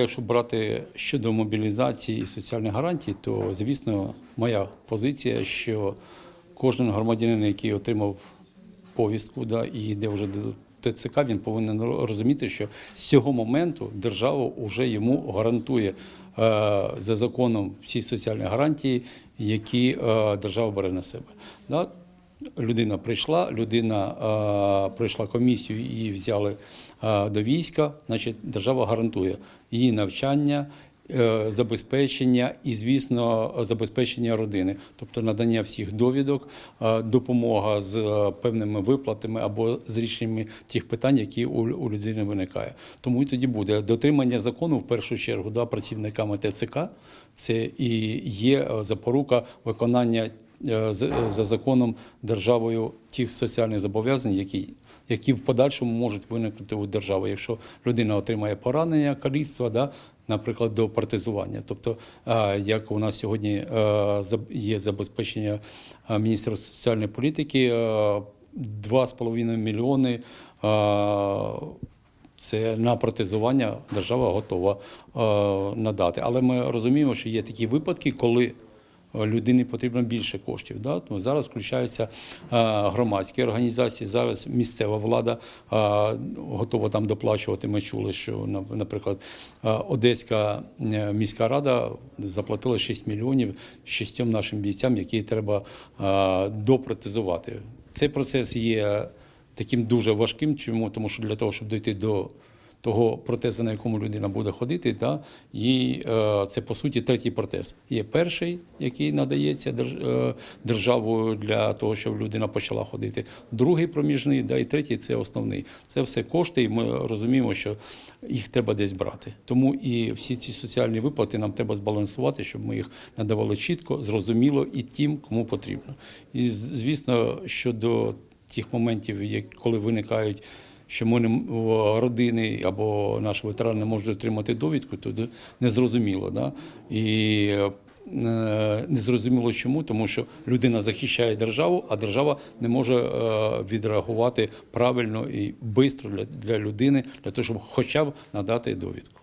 Якщо брати щодо мобілізації і соціальних гарантій, то звісно, моя позиція, що кожен громадянин, який отримав повістку, да, і йде вже до ТЦК, він повинен розуміти, що з цього моменту держава вже йому гарантує е, за законом всі соціальні гарантії, які е, держава бере на себе. Людина прийшла, людина е, пройшла комісію, її взяли е, до війська, значить держава гарантує її навчання, е, забезпечення і, звісно, забезпечення родини, тобто надання всіх довідок, допомога з е, певними виплатами або з рішеннями тих питань, які у, людини виникає. Тому і тоді буде дотримання закону в першу чергу да, працівниками ТЦК. Це і є е, запорука виконання за законом державою тих соціальних зобов'язань, які, які в подальшому можуть виникнути у держави, якщо людина отримає поранення, каліцтва, да, наприклад, до партизування. Тобто, е, як у нас сьогодні е, є забезпечення е, Міністерства соціальної політики, е, 2,5 мільйони. е, це на протезування держава готова е, надати. Але ми розуміємо, що є такі випадки, коли людині потрібно більше коштів. Да? Тому зараз включаються громадські організації. Зараз місцева влада готова там доплачувати. Ми чули, що наприклад Одеська е, міська рада заплатила 6 мільйонів шістьом нашим бійцям, які треба допротезувати. Цей процес є таким дуже важким. Чому? Тому що для того, щоб дойти до того протезу, на якому людина буде ходити, да, і е, це по суті третій протез. Є перший, який надається е, державою для того, щоб людина почала ходити. Другий проміжний, да, і третій це основний. Це все кошти, і ми розуміємо, що їх треба десь брати. Тому і всі ці соціальні виплати нам треба збалансувати, щоб ми їх надавали чітко, зрозуміло і тим, кому потрібно. І звісно, щодо тих моментів, коли виникають, що ми не родини або наші ветерани не можуть отримати довідку, то незрозуміло. Да? І е, незрозуміло чому, тому що людина захищає державу, а держава не може е, відреагувати правильно і швидко для людини, для того, щоб хоча б надати довідку.